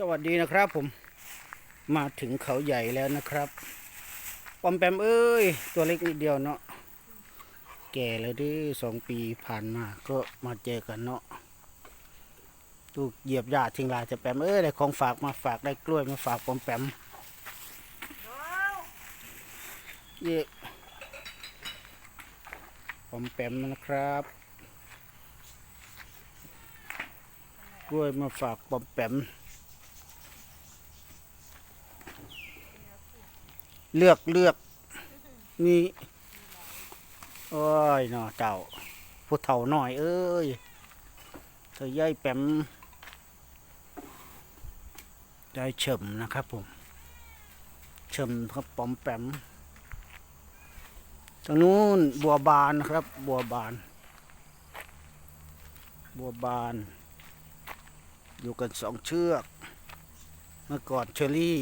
สวัสดีนะครับผมมาถึงเขาใหญ่แล้วนะครับปอมแปมเอ้ย ตัวเล็กนิดเดียวเนาะแก่แล้วดิสองปีผ่านมาก็มาเจอกันเนาะตูกเหยียบหญ้าทิ้งลายจะแปมเอ้ยได้ของฝากมาฝากได้กล้วยมาฝากปอมแปมเย่ปอมแปมนะครับกล้วยมาฝากปอมแปม เลือกเลือกนี่โอ้ยเนาะเจ้าผู้เฒ่าหน่อยเอ้ยเธอย่ายแปมได้เฉิมนะครับผมเฉิมครับปอมแปมตรงนู้นบัวบานครับ บัวบาน บัวบาน อยู่กันสองเชือก เมื่อก่อนเชอรี่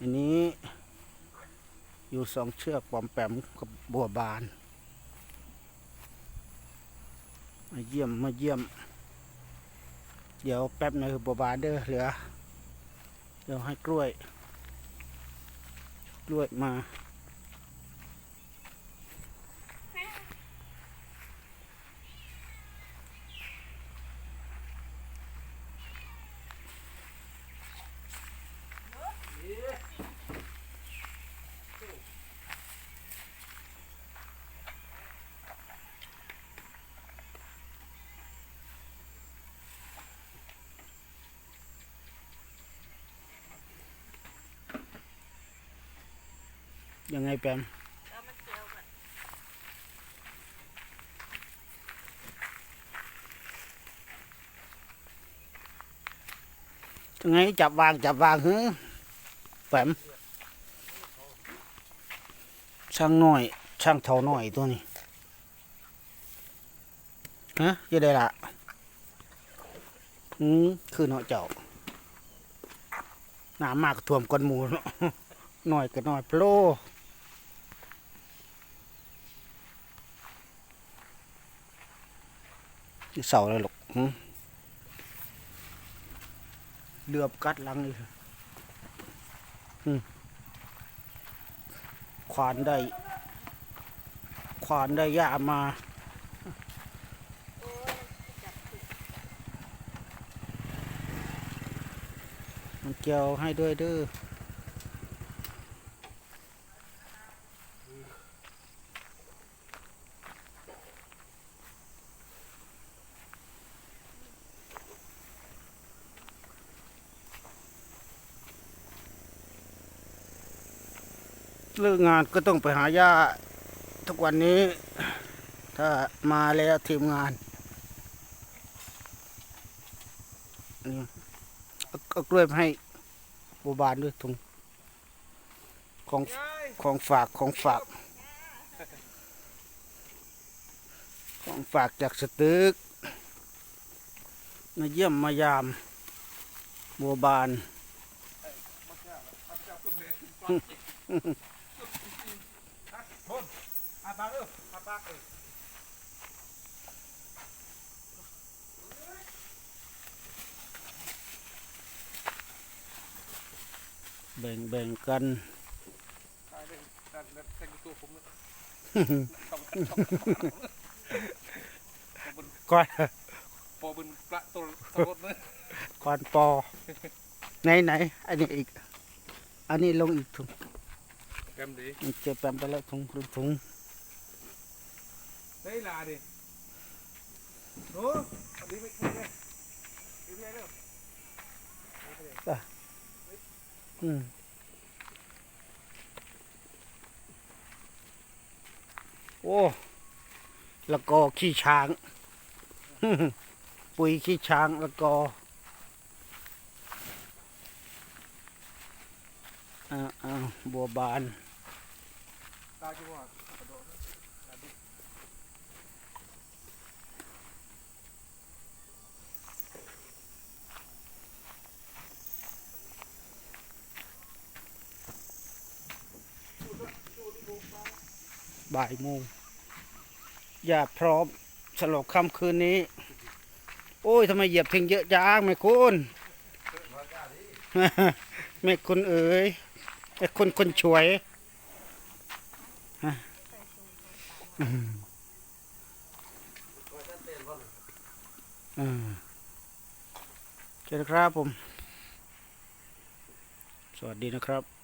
อันนี้ อยู่สองเชือกปอมแปมกับบัวบาน มาเยี่ยมมาเยี่ยม เดี๋ยวแป๊บหนึงบัวบานเด้อเหลือ เดี๋ยวให้กล้วย กล้วยมา ยังไงแปมยังไงจับวางจับวางเฮ้อแปมช่างหน่อย ช่างเท่าหน่อยตัวนี้ฮะยังได้ละอืมคือเนาะเจ้าหนามากท่วมก้นหมูเนาะหน่อยก็หน่อยโปร เสาเลยหรอกเดือบกัดลังเลยควานได้ ควานได้ยามามันเกี่ยวให้ด้วยเด้อ เลิกงานก็ต้องไปหาย่าทุกวันนี้ ถ้ามาแล้วทีมงานนี่เอากล้วยมาให้บัวบานด้วยถุงของของฝากของฝาก ของฝากจากสตึก มาเยี่ยมมายามบัวบาน อาปากเอออาปากเออแบ่งแบ่งกันตายเลยดันดันแต่งตัวผมเลยสองพันสองพันบนก้อนปอบนประตูตรถเลยก้อนปอไหนไหนอันนี้อีก อันนี้ลงอีกถุง แกมดีมันเจ็บแปมไปแล้วถุงถุงถุงได้ลาดิโน้อันนี้ไม่ไม่ได้ไม่ได้เด้ออืมโอ้แล้วก็ขี้ช้างปุ๋ยขี้ช้างแล้วก็อ่าอ่าบัวบาน ตาจิ๋วอะกระโดดตาดิบ่ายโมงอย่าพร้อมสลบค่ำคืนนี้ โอ้ยทำไมเหยียบทิ้งเยอะจังไม่คุณแม่คุณเอ๋ยไอ้คนคนช่วย ฮะอืมเจอเคนครับผม สวัสดีนะครับ